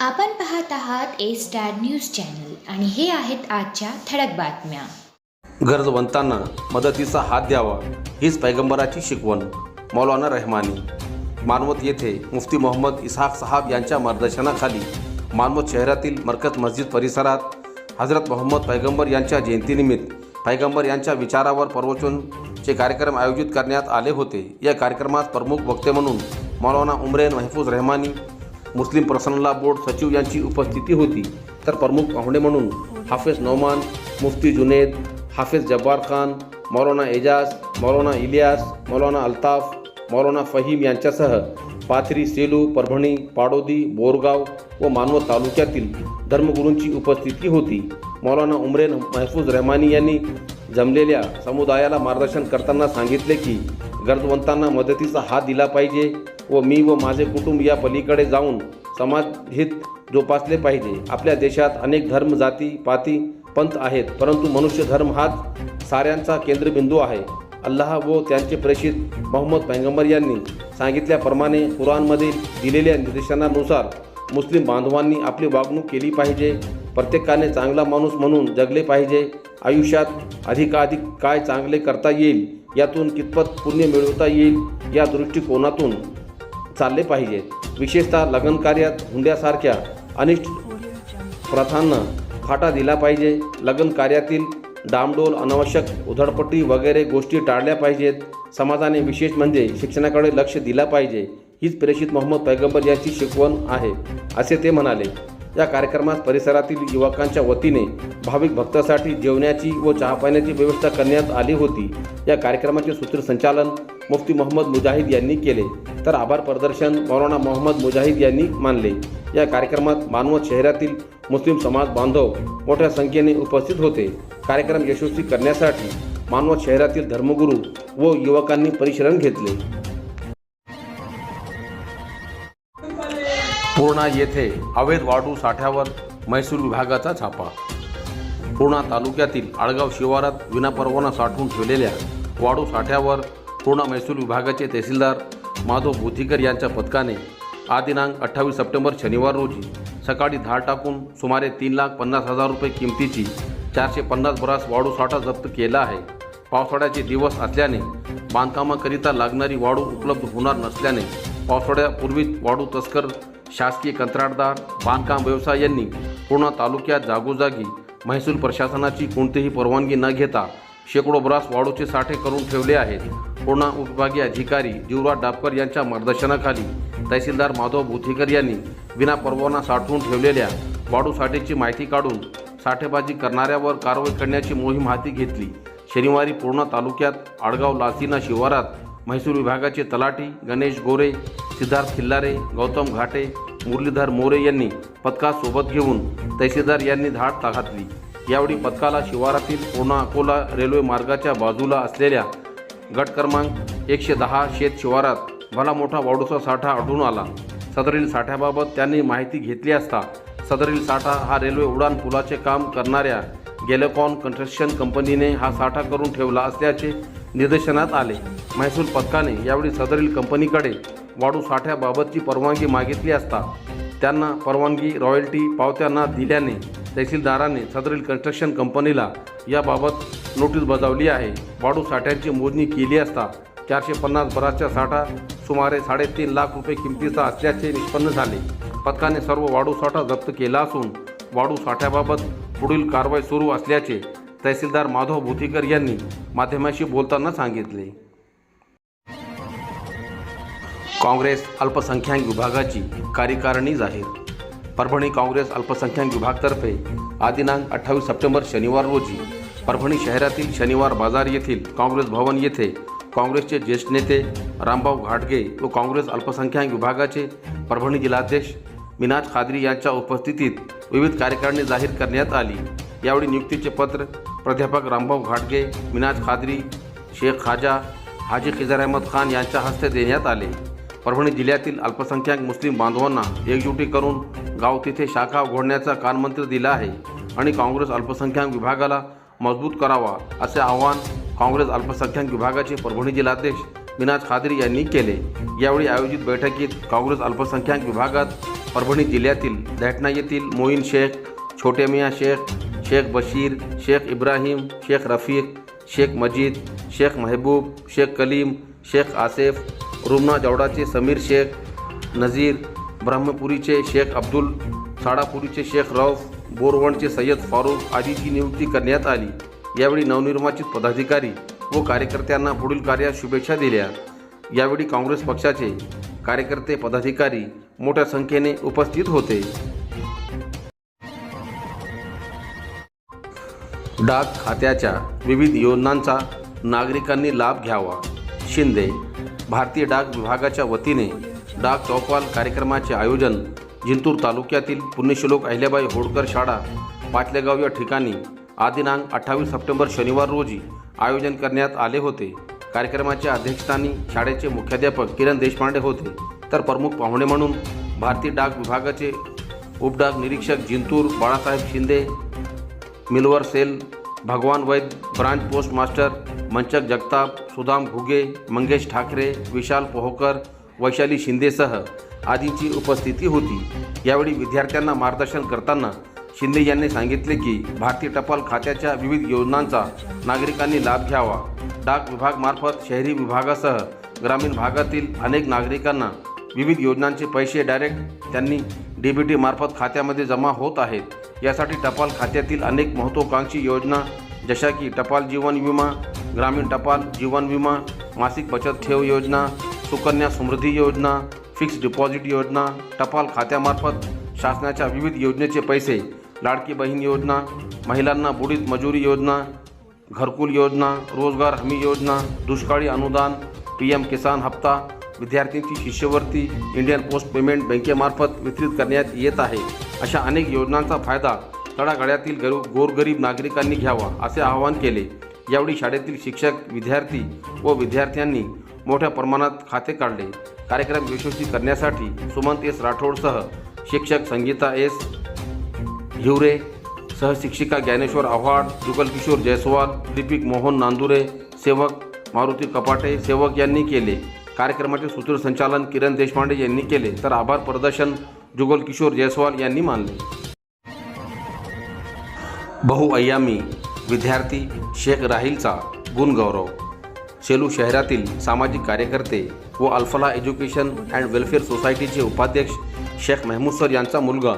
आपण पाहत आहात ए स्टार न्यूज चॅनल आणि हे आहेत आजच्या ठळक बातम्या. गरजवंतांना मदतीचा हात द्यावा हीच पैगंबराची शिकवण. मौलाना रहमानी. मानवत येथे मुफ्ती मोहम्मद इसहाक साहब यांच्या मार्गदर्शनाखाली मानवत शहरातील मरकज मस्जिद परिसरात हजरत मोहम्मद पैगंबर यांच्या जयंतीनिमित्त पैगंबर यांच्या विचारावर प्रवचनचे कार्यक्रम आयोजित करण्यात आले होते या कार्यक्रमात प्रमुख वक्ते म्हणून मौलाना उमरेन महफूज रहमानी मुस्लिम प्रसन्नला बोर्ड सचिव यांची उपस्थिती होती. तर प्रमुख पाहुणे म्हणून हाफिज नौमान मुफ्ती जुनेद हाफिज जब्बार खान मौलाना एजाज मौलाना इलियास मौलाना अल्ताफ मौलाना फहीम यांच्यासह पाथरी सेलू परभणी पाडोदी बोरगाव व मानवत तालुक्यातील धर्मगुरूंची उपस्थिती होती. मौलाना उमरेन महफूज रहमानी यांनी जमलेल्या समुदायाला मार्गदर्शन करताना सांगितले की गरजवंतांना मदतीचा हात दिला पाहिजे व मी व माझे कुटुंब या पलीकडे जाऊन समाजहित जोपासले पाहिजे. आपल्या देशात अनेक धर्म जाती पाती पंथ आहेत परंतु मनुष्य धर्म हाच साऱ्यांचा केंद्रबिंदू आहे. अल्लाह व त्यांचे प्रेषित मोहम्मद पैगंबर यांनी सांगितल्याप्रमाणे कुराणमध्ये दिलेल्या निर्देशनानुसार मुस्लिम बांधवांनी आपली वागणूक केली पाहिजे. प्रत्येकाने चांगला माणूस म्हणून जगले पाहिजे. आयुष्यात अधिकाधिक काय चांगले करता येईल यातून कितपत पुण्य मिळवता येईल या दृष्टिकोनातून चालले पाहिजेत विशेषतः लग्न कार्यात हुंड्यासारख्या अनिष्ट प्रथांना फाटा दिला पाहिजे. लग्न कार्यातील डामडोल अनावश्यक उधळपट्टी वगैरे गोष्टी टाळल्या पाहिजेत. समाजाने विशेष म्हणजे शिक्षणाकडे लक्ष दिला पाहिजे. हीच प्रेषित मोहम्मद पैगंबर यांची शिकवण आहे असे ते म्हणाले. या कार्यक्रमात परिसरातील युवकांच्या वतीने भाविक भक्तासाठी जेवण्याची व चहापाण्याची व्यवस्था करण्यात आली होती. या कार्यक्रमाचे सूत्रसंचालन मुफ्ती मोहम्मद मुजाहिद यांनी केले. तर आभार प्रदर्शन मौलाना मोहम्मद मुजाहिद यांनी मानले. या कार्यक्रमात मानवत शहरातील मुस्लिम समाज बांधव मोठ्या संख्येने उपस्थित होते. कार्यक्रम यशस्वी करण्यासाठी मानवत शहरातील धर्मगुरू व युवकांनी परिश्रम घेतले. पूर्णा येथे अवैध वाढू साठ्यावर महसूल विभागाचा छापा. पूर्णा तालुक्यातील आळगाव शिवारात विनापरवाना साठवून ठेवलेल्या वाढू साठ्यावर पूर्णा महसूल विभागाचे तहसीलदार माधव भुतीकर यांच्या पथकाने आदिनांक अठ्ठावीस सप्टेंबर शनिवार रोजी सकाळी धाड टाकून सुमारे तीन लाख पन्नास हजार रुपये किमतीची चारशे पन्नास बरास वाढू साठा जप्त केला आहे. पावसाळ्याचे दिवस असल्याने बांधकामाकरिता लागणारी वाढू उपलब्ध होणार नसल्याने पावसाळ्यापूर्वीच वाढू तस्कर शासकीय कंत्राटदार बांधकाम व्यवसायांनी पूर्ण तालुक्यात जागोजागी महसूल प्रशासनाची कोणतीही परवानगी न घेता शेकडो ब्रास वाळूचे साठे करून ठेवले आहेत. पूर्णा उपविभागीय अधिकारी जीवराज डापकर यांच्या मार्गदर्शनाखाली तहसीलदार माधव भुतीकर यांनी विना परवाना साठवून ठेवलेल्या वाळू साठेची माहिती काढून साठेबाजी करणाऱ्यावर कारवाई करण्याची मोहीम हाती घेतली. शनिवारी पूर्णा तालुक्यात आडगाव लासीना शिवारात म्हैसूर विभागाचे तलाठी गणेश गोरे सिद्धार्थ खिल्लारे गौतम घाटे मुरलीधर मोरे यांनी पथकास सोबत घेऊन तहसीलदार यांनी धाड घातली यावेळी पथकाला शिवारातील पूर्णा अकोला रेल्वे मार्गाच्या बाजूला असलेल्या गट क्रमांक एकशे दहा शेत शिवारात भला मोठा वाडूचा साठा आढळून आला. सदरील साठ्याबाबत त्यांनी माहिती घेतली असता सदरील साठा हा रेल्वे उडान पुलाचे काम करणाऱ्या गेलेकॉन कन्स्ट्रक्शन कंपनीने हा साठा करून ठेवला असल्याचे निदर्शनात आले. महसूल पथकाने यावेळी सदरील कंपनीकडे वाढू साठ्याबाबतची परवानगी मागितली असता त्यांना परवानगी रॉयल्टी पावत्या न दिल्याने तहसीलदाराने सदरील कन्स्ट्रक्शन कंपनीला याबाबत नोटीस बजावली आहे. वाढू साठ्यांची मोजणी केली असता चारशे पन्नास बराचा साठा सुमारे साडेतीन लाख रुपये किमतीचा असल्याचे निष्पन्न झाले. पथकाने सर्व वाढू साठा जप्त केला असून वाढू साठ्याबाबत पुढील कारवाई सुरू असल्याचे तहसीलदार माधव भुतीकर यांनी माध्यमाशी बोलताना सांगितले. काँग्रेस अल्पसंख्याक विभागाची कार्यकारिणी जाहीर. परभणी काँग्रेस अल्पसंख्याक विभागतर्फे आदिनांक अठ्ठावीस सप्टेंबर शनिवार रोजी परभणी शहरातील शनिवार बाजार येथील काँग्रेस भवन येथे काँग्रेसचे ज्येष्ठ नेते रामभाऊ घाटगे व काँग्रेस अल्पसंख्याक विभागाचे परभणी जिल्हाध्यक्ष मिनाज खादरी यांच्या उपस्थितीत विविध कार्यकारिणी जाहीर करण्यात आली. यावेळी नियुक्तीचे पत्र प्राध्यापक रामभाऊ घाटगे मिनाज खादरी शेख खाजा हाजी खिजार अहमद खान यांच्या हस्ते देण्यात आले. परभणी जिल्ह्यातील अल्पसंख्याक मुस्लिम बांधवांना एकजुटी करून गाव तिथे शाखा उघडण्याचा कानमंत्र दिला आहे आणि काँग्रेस अल्पसंख्याक विभागाला मजबूत करावा असे आवाहन काँग्रेस अल्पसंख्याक विभागाचे परभणी जिल्हाध्यक्ष मिनाज खादरी यांनी केले. यावेळी आयोजित बैठकीत काँग्रेस अल्पसंख्याक विभागात परभणी जिल्ह्यातील दैठणा येथील मोईन शेख छोटे मिया शेख शेख बशीर शेख इब्राहिम शेख रफीक शेख मजीद शेख महबूब शेख कलीम शेख आसेफ रुमना जवडाचे समीर शेख नझीर ब्रह्मपुरीचे शेख अब्दुल साडापुरीचे शेख रौफ बोरवणचे सय्यद फारूक आदीची नियुक्ती करण्यात आली. यावेळी नवनिर्वाचित पदाधिकारी व कार्यकर्त्यांना पुढील कार्यात शुभेच्छा दिल्या. यावेळी काँग्रेस पक्षाचे कार्यकर्ते पदाधिकारी मोठ्या संख्येने उपस्थित होते. डाक खात्याच्या विविध योजनांचा नागरिकांनी लाभ घ्यावा. शिंदे भारतीय डाक विभागाच्या वतीने डाक चौपाल कार्यक्रमाचे आयोजन जिंतूर तालुक्यातील पुण्यश्लोक अहिल्याबाई होळकर शाळा पाटलेगाव या ठिकाणी आदिनांक अठ्ठावीस सप्टेंबर शनिवार रोजी आयोजन करण्यात आले होते. कार्यक्रमाच्या अध्यक्षस्थानी शाळेचे मुख्याध्यापक किरण देशपांडे होते. तर प्रमुख पाहुणे म्हणून भारतीय डाक विभागाचे उपडाक निरीक्षक जिंतूर बाळासाहेब शिंदे मिलवर सेल Bhagwan Vaid branch post master मंचक जगताप सुदाम घुगे मंगेश ठाकरे विशाल पोहकर वैशाली शिंदेसह आदींची उपस्थिती होती. यावेळी विद्यार्थ्यांना मार्गदर्शन करताना शिंदे यांनी सांगितले की भारतीय टपाल खात्याच्या विविध योजनांचा नागरिकांनी लाभ घ्यावा. डाक विभागमार्फत शहरी विभागासह ग्रामीण भागातील अनेक नागरिकांना विविध योजनांचे पैसे डायरेक्ट त्यांनी डी बी टीमार्फत खात्यामध्ये जमा होत आहेत. यासाठी टपाल खात्यातील अनेक महत्त्वाकांक्षी योजना जशा की टपाल जीवन विमा ग्रामीण टपाल जीवन विमा मासिक बचत ठेव योजना सुकन्या समृद्धी योजना फिक्स डिपॉझिट योजना टपाल खात्यामार्फत शासनाच्या विविध योजनेचे पैसे लाडकी बहीण योजना महिलांना बुडीत मजुरी योजना घरकुल योजना रोजगार हमी योजना दुष्काळी अनुदान पी एम किसान हप्ता विद्यार्थ्यांची शिष्यवृत्ती इंडियन पोस्ट पेमेंट बँकेमार्फत वितरित करण्यात येत आहे. अशा अनेक योजनांचा फायदा तळागाळ्यातील गरु गोरगरीब नागरिकांनी घ्यावा असे आवाहन केले. यावेळी शाळेतील शिक्षक विद्यार्थी व विद्यार्थ्यांनी मोठ्या प्रमाणात खाते काढले. कार्यक्रम यशस्वी करण्यासाठी सुमंत एस. राठोडसह शिक्षक संगीता एस. हिवरे सहशिक्षिका ज्ञानेश्वर आव्हाड जुगलकिशोर जयस्वाल लिपिक मोहन नांदुरे सेवक मारुती कपाटे सेवक यांनी केले. कार्यक्रमाचे सूत्रसंचालन किरण देशपांडे यांनी केले. तर आभार प्रदर्शन जुगलकिशोर जयस्वाल यांनी मानले. बहुअय्यामी विद्यार्थी शेख राहिलचा गुणगौरव. सेलू शहरातील सामाजिक कार्यकर्ते व अल्फला एज्युकेशन अँड वेलफेअर सोसायटीचे उपाध्यक्ष शेख मेहमूद सर यांचा मुलगा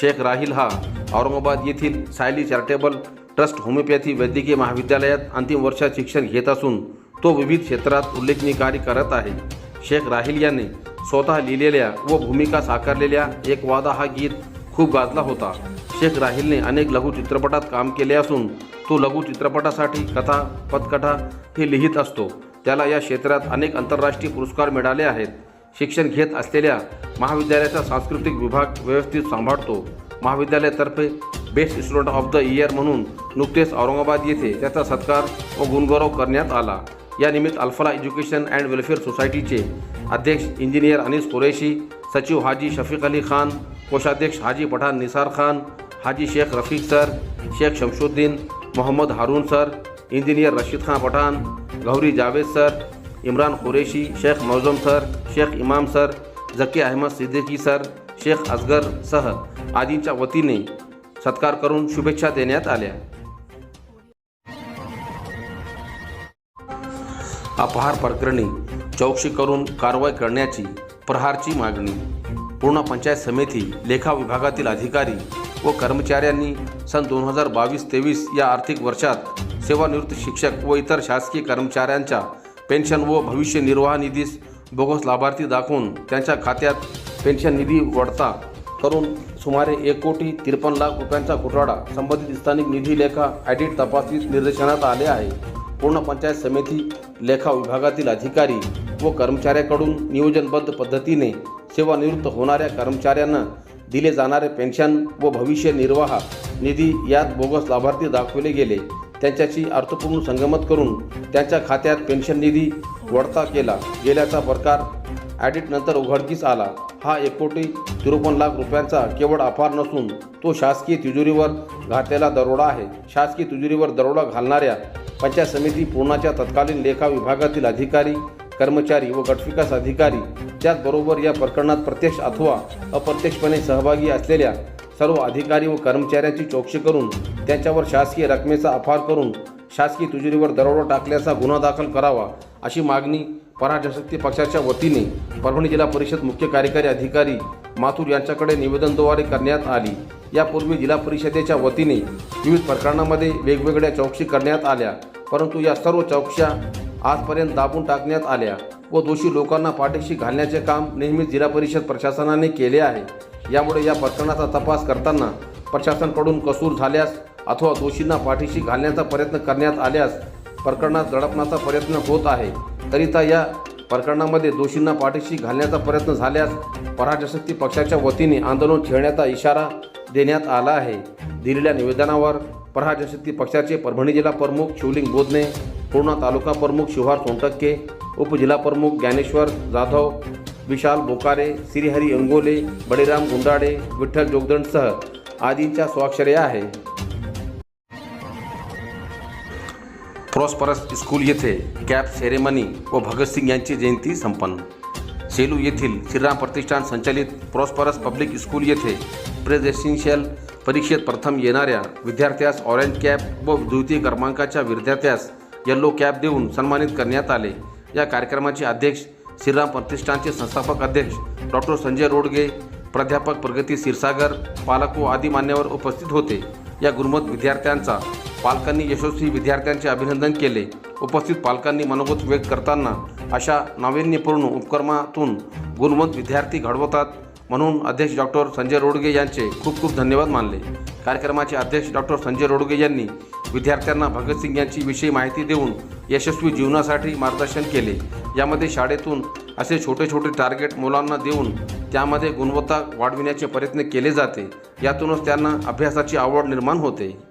शेख राहिल हा औरंगाबाद येथील सायली चॅरिटेबल ट्रस्ट होमिओपॅथी वैद्यकीय महाविद्यालयात अंतिम वर्षात शिक्षण घेत असून तो विविध क्षेत्रात उल्लेखनीय कार्य करत आहे. शेख राहिल याने स्वतः लिहिलेल्या व भूमिका साकारलेल्या एक वादा हा गीत खूप गाजला होता. शेख राहिलने अनेक लघु चित्रपटात काम केले असून तो लघु चित्रपटासाठी कथा पथकथा हे लिहित असतो. त्याला या क्षेत्रात अनेक आंतरराष्ट्रीय पुरस्कार मिळाले आहेत. शिक्षण घेत असलेल्या महाविद्यालयाचा सांस्कृतिक विभाग व्यवस्थित सांभाळतो. महाविद्यालयातर्फे best student of the year म्हणून नुकतेच औरंगाबाद येथे त्याचा सत्कार व गुणगौरव करण्यात आला. या निमित्त अल्फला एज्युकेशन अँड वेलफेअर सोसायटीचे अध्यक्ष इंजिनियर अनिस कुरेशी सचिव हाजी शफीक अली खान कोषाध्यक्ष हाजी पठाण निसार खान हाजी Shaikh Rafiq sir Shaikh Shamshuddin Mohammad Haroon sir engineer Rashid Khan Pathan Gauri Javed sir Imran Qureshi Shaikh Mouzam sir Shaikh Imam sir Zaki Ahmed Siddiqui sir Shaikh Asgar सह आदींच्या वतीने सत्कार करून शुभेच्छा देण्यात आल्या. अपहार प्रकरणी चौकशी करून कारवाई करण्याची प्रहारची मागणी. पूर्ण पंचायत समिती लेखा विभागातील अधिकारी व कर्मचाऱ्यांनी सन दोन हजार बावीस तेवीस या आर्थिक वर्षात सेवानिवृत्त शिक्षक व इतर शासकीय कर्मचाऱ्यांच्या पेन्शन व भविष्य निर्वाह निधीस बोगस लाभार्थी दाखवून त्यांच्या खात्यात पेन्शन निधी वळता करून सुमारे एक कोटी त्रेपन्न लाख रुपयांचा घोटाळा संबंधित स्थानिक निधी लेखा ॲडिट तपासणीत निर्देशनात आले आहे. पूर्ण पंचायत समिती लेखा विभागातील अधिकारी व कर्मचाऱ्याकडून नियोजनबद्ध पद्धतीने सेवानिवृत्त होणाऱ्या कर्मचाऱ्यांना दिले जाणारे पेन्शन व भविष्य निर्वाह निधी यात बोगस लाभार्थी दाखवले गेले. त्यांच्याशी अर्थपूर्ण संगमत करून त्यांच्या खात्यात पेन्शन निधी वडता केला. गेल्याचा प्रकार ॲडिटनंतर उघडकीस आला. हा एक कोटी तिरुपन्न लाख रुपयांचा केवळ अपार नसून तो शासकीय तिजोरीवर घातलेला दरोडा आहे. शासकीय तिजोरीवर दरोडा घालणाऱ्या पंचायत समिती पूर्णाच्या तत्कालीन लेखा विभागातील अधिकारी कर्मचारी व गटविकास अधिकारी त्याचबरोबर या प्रकरणात प्रत्यक्ष अथवा अप्रत्यक्षपणे सहभागी असलेल्या सर्व अधिकारी व कर्मचाऱ्यांची चौकशी करून त्यांच्यावर शासकीय रकमेचा अफार करून शासकीय तुजुरीवर दरोडा टाकल्याचा गुन्हा दाखल करावा अशी मागणी पराजशक्ती पक्षाच्या वतीने परभणी जिल्हा परिषद मुख्य कार्यकारी अधिकारी माथूर यांच्याकडे निवेदनद्वारे करण्यात आली. यापूर्वी जिल्हा परिषदेच्या वतीने विविध प्रकरणामध्ये वेगवेगळ्या चौकशी करण्यात आल्या परंतु या सर्व चौकशा आजपर्यंत दाबून टाकण्यात आल्या. व दोषी लोकांना पाठीशी घालण्याचे काम नेहमीच जिल्हा परिषद प्रशासनाने केले आहे. यामुळे या प्रकरणाचा तपास करताना प्रशासनाकडून कसूर झाल्यास अथवा दोषींना पाठीशी घालण्याचा प्रयत्न करण्यात आल्यास प्रकरणात दडपण्याचा प्रयत्न होत आहे. करिता या प्रकरणामध्ये दोषींना पाठीशी घालण्याचा प्रयत्न झाल्यास पराजशक्ती पक्षाच्या वतीने आंदोलन छेडण्याचा इशारा देण्यात आला आहे. दिलेल्या निवेदनावर पराजशक्ती पक्षाचे परभणी जिल्हा प्रमुख शिवलिंग बोधने पूर्णा तालुका प्रमुख शिवहार सोनटक्के उपजिल्हा प्रमुख ज्ञानेश्वर जाधव विशाल बोकारे श्रीहरी अंगोले बळीराम गुंडाडे विठ्ठल जोगदंडसह आदींच्या स्वाक्षऱ्या आहे. प्रॉस्परस स्कूल येथे कॅप सेरेमनी व भगतसिंग यांची जयंती संपन्न. सेलू येथील श्रीराम प्रतिष्ठान संचालित प्रॉस्परस पब्लिक स्कूल येथे प्रेझिडेन्शियल परीक्षेत प्रथम येणाऱ्या विद्यार्थ्यास ऑरेंज कॅप व द्वितीय क्रमांकाच्या विद्यार्थ्यास येल्लो कॅप देऊन सन्मानित करण्यात आले. या कार्यक्रमाचे अध्यक्ष श्रीराम प्रतिष्ठानचे संस्थापक अध्यक्ष डॉक्टर संजय रोडगे प्राध्यापक प्रगती क्षीरसागर पालक व आदी मान्यवर उपस्थित होते. या गुरुमत विद्यार्थ्यांचा पालकांनी यशस्वी विद्यार्थ्यांचे अभिनंदन केले. उपस्थित पालकांनी मनोगत व्यक्त करताना अशा नाविन्यपूर्ण उपक्रमातून गुणवंत विद्यार्थी घडवतात म्हणून अध्यक्ष डॉक्टर संजय रोडगे यांचे खूप खूप धन्यवाद मानले. कार्यक्रमाचे अध्यक्ष डॉक्टर संजय रोडगे यांनी विद्यार्थ्यांना भगतसिंग यांची विषयी माहिती देऊन यशस्वी जीवनासाठी मार्गदर्शन केले. यामध्ये शाळेतून असे छोटे छोटे टार्गेट मुलांना देऊन त्यामध्ये गुणवत्ता वाढविण्याचे प्रयत्न केले जाते. यातूनच त्यांना अभ्यासाची आवड निर्माण होते.